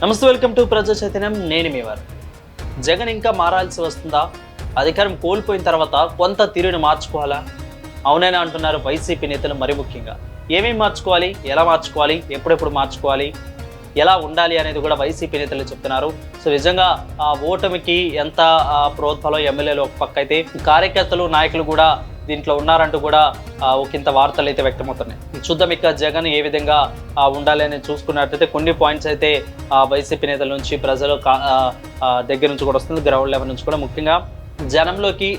నమస్తే welcome to ప్రజా చైతన్యం. నేను మీవారు జగన్ ఇంకా మారాల్సి వస్తుందా? అధికారం కోల్పోయిన తర్వాత కొంత తీరుని మార్చుకోవాలా? అవునైనా అంటున్నారు వైసీపీ నేతలు మరి ముఖ్యంగా. ఏమేమి మార్చుకోవాలి? ఎలా మార్చుకోవాలి? ఎప్పుడెప్పుడు మార్చుకోవాలి? ఎలా ఉండాలి అనేది కూడా వైసీపీ నేతలు చెప్తున్నారు. సో నిజంగా ఆ ఓటమికి ఎంత ప్రోత్సాహం ఎమ్మెల్యేలు ఒక పక్క అయితే కార్యకర్తలు నాయకులు కూడా దీంట్లో ఉన్నారంటూ కూడా ఒక ఇంత వార్తలు అయితే వ్యక్తమవుతున్నాయి. చూద్దాం ఇక జగన్ ఏ విధంగా ఉండాలి అని చూసుకున్నట్లయితే కొన్ని పాయింట్స్ అయితే ఆ, వైసీపీ నేతల నుంచి ప్రజలు కా- దగ్గర నుంచి కూడా వస్తుంది గ్రౌండ్ లెవెల్ నుంచి కూడా. ముఖ్యంగా జనంలోకి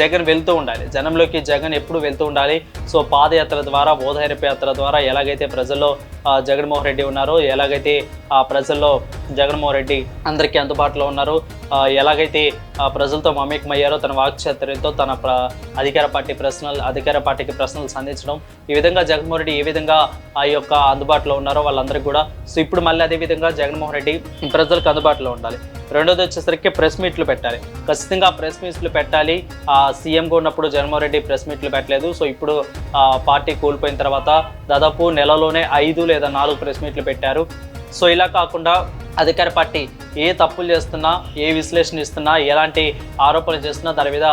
జగన్ వెళ్తూ ఉండాలి. జనంలోకి జగన్ ఎప్పుడు వెళ్తూ ఉండాలి? సో పాదయాత్ర ద్వారా ఓదార్పు యాత్ర ద్వారా ఎలాగైతే ప్రజల్లో జగన్మోహన్ రెడ్డి ఉన్నారో ఎలాగైతే ఆ ప్రజల్లో జగన్మోహన్ రెడ్డి అందరికీ అందుబాటులో ఉన్నారు ఎలాగైతే ప్రజలతో మమేకమయ్యారో తన వాక్చాతుర్యంతో తన ప్ర అధికార పార్టీ ప్రశ్నలు అధికార పార్టీకి ప్రశ్నలు సంధించడం ఈ విధంగా జగన్మోహన్ రెడ్డి ఏ విధంగా ఆ యొక్క అందుబాటులో ఉన్నారో వాళ్ళందరికీ కూడా సో ఇప్పుడు మళ్ళీ అదే విధంగా జగన్మోహన్ రెడ్డి ప్రజలకు అందుబాటులో ఉండాలి. రెండోది వచ్చేసరికి ప్రెస్ మీట్లు పెట్టాలి. ఖచ్చితంగా ప్రెస్ మీట్లు పెట్టాలి. ఆ సీఎంగా ఉన్నప్పుడు జగన్మోహన్ రెడ్డి ప్రెస్ మీట్లు పెట్టలేదు. సో ఇప్పుడు పార్టీ కోల్పోయిన తర్వాత దాదాపు నెలలోనే ఐదు లేదా నాలుగు ప్రెస్ మీట్లు పెట్టారు. సో ఇలా కాకుండా అధికార పార్టీ ఏ తప్పులు చేస్తున్నా ఏ విశ్లేషణ ఇస్తున్నా ఎలాంటి ఆరోపణలు చేస్తున్నా దాని మీద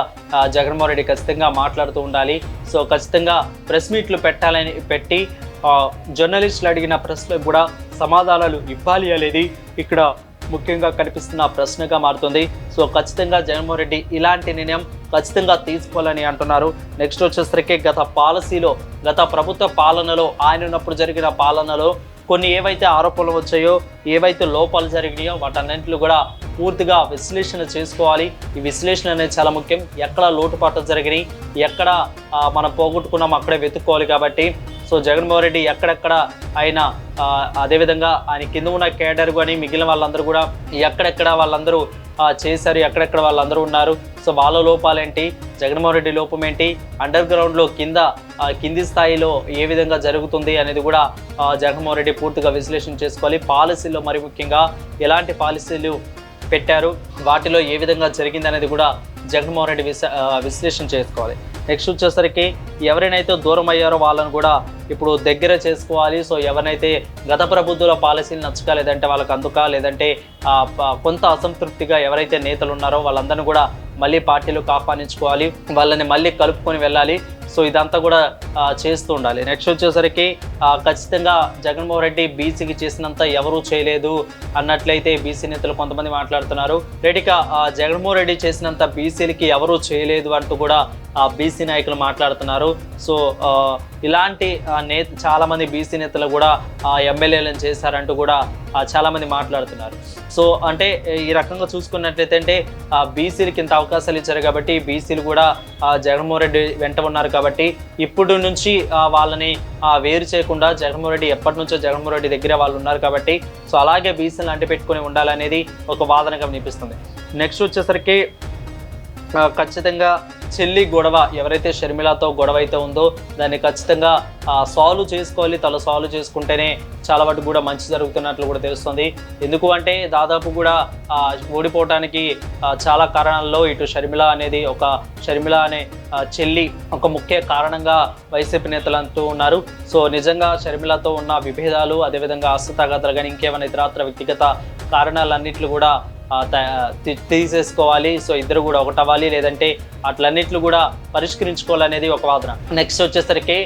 జగన్మోహన్ రెడ్డి ఖచ్చితంగా మాట్లాడుతూ ఉండాలి. సో ఖచ్చితంగా ప్రెస్ మీట్లు పెట్టాలని పెట్టి జర్నలిస్టులు అడిగిన ప్రశ్నలకు కూడా సమాధానాలు ఇవ్వాలి అనేది ఇక్కడ ముఖ్యంగా కనిపిస్తున్న ప్రశ్నగా మారుతుంది. సో ఖచ్చితంగా జగన్మోహన్ రెడ్డి ఇలాంటి నిర్ణయం ఖచ్చితంగా తీసుకోవాలని అంటున్నారు. నెక్స్ట్ వచ్చేసరికి గత పాలసీలో గత ప్రభుత్వ పాలనలో ఆయన ఉన్నప్పుడు జరిగిన పాలనలో కొన్ని ఏవైతే ఆరోపణలు వచ్చాయో ఏవైతే లోపాలు జరిగినాయో వాటన్నింటిలో కూడా పూర్తిగా విశ్లేషణ చేసుకోవాలి. ఈ విశ్లేషణ అనేది చాలా ముఖ్యం. ఎక్కడ లోటుపాట్లు జరిగినాయి ఎక్కడ మనం పోగొట్టుకున్నాం అక్కడే వెతుక్కోవాలి కాబట్టి. సో జగన్మోహన్ రెడ్డి ఎక్కడెక్కడ ఆయన అదేవిధంగా ఆయన కింద ఉన్న కేడర్ కానీ మిగిలిన వాళ్ళందరూ కూడా ఎక్కడెక్కడ వాళ్ళందరూ చేశారు ఎక్కడెక్కడ వాళ్ళందరూ ఉన్నారు. సో వాళ్ళ లోపాలేంటి జగన్మోహన్ రెడ్డి లోపం ఏంటి అండర్ గ్రౌండ్లో కింద కింది స్థాయిలో ఏ విధంగా జరుగుతుంది అనేది కూడా జగన్మోహన్ రెడ్డి పూర్తిగా విశ్లేషణ చేసుకోవాలి. పాలసీ పాలసీలో మరి ముఖ్యంగా ఎలాంటి పాలసీలు పెట్టారు? వాటిలో ఏ విధంగా జరిగింది అనేది కూడా జగన్మోహన్ రెడ్డి విశ విశ్లేషణ చేసుకోవాలి. నెక్స్ట్ వచ్చేసరికి ఎవరినైతే దూరం అయ్యారో వాళ్ళని కూడా ఇప్పుడు దగ్గర చేసుకోవాలి. సో ఎవరినైతే గత ప్రభుత్వాల పాలసీలు నచ్చక లేదంటే వాళ్ళకి అందుక లేదంటే కొంత అసంతృప్తిగా ఎవరైతే నేతలు ఉన్నారో వాళ్ళందరినీ కూడా మళ్ళీ పార్టీలోకి ఆహ్వానించుకోవాలి వాళ్ళని మళ్ళీ కలుపుకొని వెళ్ళాలి. సో ఇదంతా కూడా చేస్తూ ఉండాలి. నెక్స్ట్ వచ్చేసరికి ఖచ్చితంగా జగన్మోహన్ రెడ్డి బీసీకి చేసినంత ఎవరూ చేయలేదు అన్నట్లయితే బీసీ నేతలు కొంతమంది మాట్లాడుతున్నారు. రెడ్డిగా జగన్మోహన్ రెడ్డి చేసినంత బీసీలకి ఎవరూ చేయలేదు అంటూ కూడా బీసీ నాయకులు మాట్లాడుతున్నారు. సో ఇలాంటి నేత చాలామంది బీసీ నేతలు కూడా ఎమ్మెల్యేలను చేశారంటూ కూడా చాలామంది మాట్లాడుతున్నారు. సో అంటే ఈ రకంగా చూసుకున్నట్లయితే అంటే బీసీలకి ఇంత అవకాశాలు ఇచ్చారు కాబట్టి బీసీలు కూడా జగన్మోహన్ రెడ్డి వెంట ఉన్నారు కాబట్టి ఇప్పుడు నుంచి వాళ్ళని వేరు చేయకుండా జగన్మోహన్ రెడ్డి ఎప్పటి నుంచో జగన్మోహన్ రెడ్డి దగ్గర వాళ్ళు ఉన్నారు కాబట్టి సో అలాగే బీసీలను అంటిపెట్టుకొని ఉండాలనేది ఒక వాదనగా వినిపిస్తుంది. నెక్స్ట్ వచ్చేసరికి ఖచ్చితంగా చెల్లి గొడవ ఎవరైతే షర్మిలతో గొడవ అయితే ఉందో దాన్ని ఖచ్చితంగా సాల్వ్ చేసుకోవాలి. తల సాల్వ్ చేసుకుంటేనే చాలా వాటికి కూడా మంచి జరుగుతున్నట్లు కూడా తెలుస్తుంది. ఎందుకు అంటే దాదాపు కూడా ఓడిపోవటానికి చాలా కారణాల్లో ఇటు షర్మిల అనేది ఒక షర్మిల అనే చెల్లి ఒక ముఖ్య కారణంగా వైసీపీ నేతలు అంటూ ఉన్నారు. సో నిజంగా షర్మిలతో ఉన్న విభేదాలు అదేవిధంగా ఆస్తుతాగతలు కానీ ఇంకేమైనా ఇతరాత్ర వ్యక్తిగత కారణాలన్నింటిలో కూడా తీసేసుకోవాలి. సో ఇద్దరు కూడా ఒకటవ్వాలి. లేదంటే అట్లన్నిట్లు కూడా పరిష్కరించుకోవాలనేది ఒక వాదన. నెక్స్ట్ వచ్చేసరికి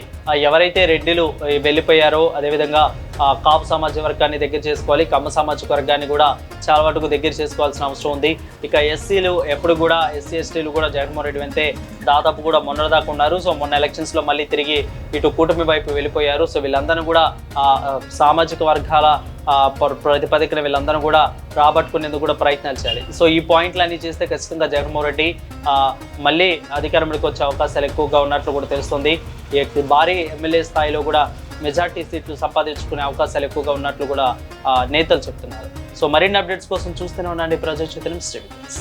ఎవరైతే రెడ్డిలు వెళ్ళిపోయారో అదేవిధంగా కాపు సామాజిక వర్గాన్ని దగ్గర చేసుకోవాలి కమ్మ సామాజిక వర్గాన్ని కూడా చాలా వరకు దగ్గర చేసుకోవాల్సిన అవసరం ఉంది. ఇక ఎస్సీలు ఎప్పుడు కూడా ఎస్సీ ఎస్టీలు కూడా జగన్మోహన్ రెడ్డి వెంతే దాదాపు కూడా మొన్న దాకా ఉన్నారు. సో మొన్న ఎలక్షన్స్లో మళ్ళీ తిరిగి ఇటు కూటమి వైపు వెళ్ళిపోయారు. సో వీళ్ళందరూ కూడా సామాజిక వర్గాల ప్ర- ప్రతిపాదికన వీళ్ళందరూ కూడా రాబట్టుకునేందుకు కూడా ప్రయత్నాలు చేయాలి. సో ఈ పాయింట్లు అన్ని చేస్తే ఖచ్చితంగా జగన్మోహన్ రెడ్డి మళ్ళీ అధికారంలోకి వచ్చే అవకాశాలు ఎక్కువగా ఉన్నట్లు కూడా తెలుస్తుంది. భారీ ఎమ్మెల్యే స్థాయిలో కూడా మెజార్టీ సీట్లు సంపాదించుకునే అవకాశాలు ఎక్కువగా ఉన్నట్లు కూడా నేతలు చెప్తున్నారు. సో మరిన్ని అప్డేట్స్ కోసం చూస్తూనే ఉండండి ప్రజా చైతన్యం స్టేడియమ్స్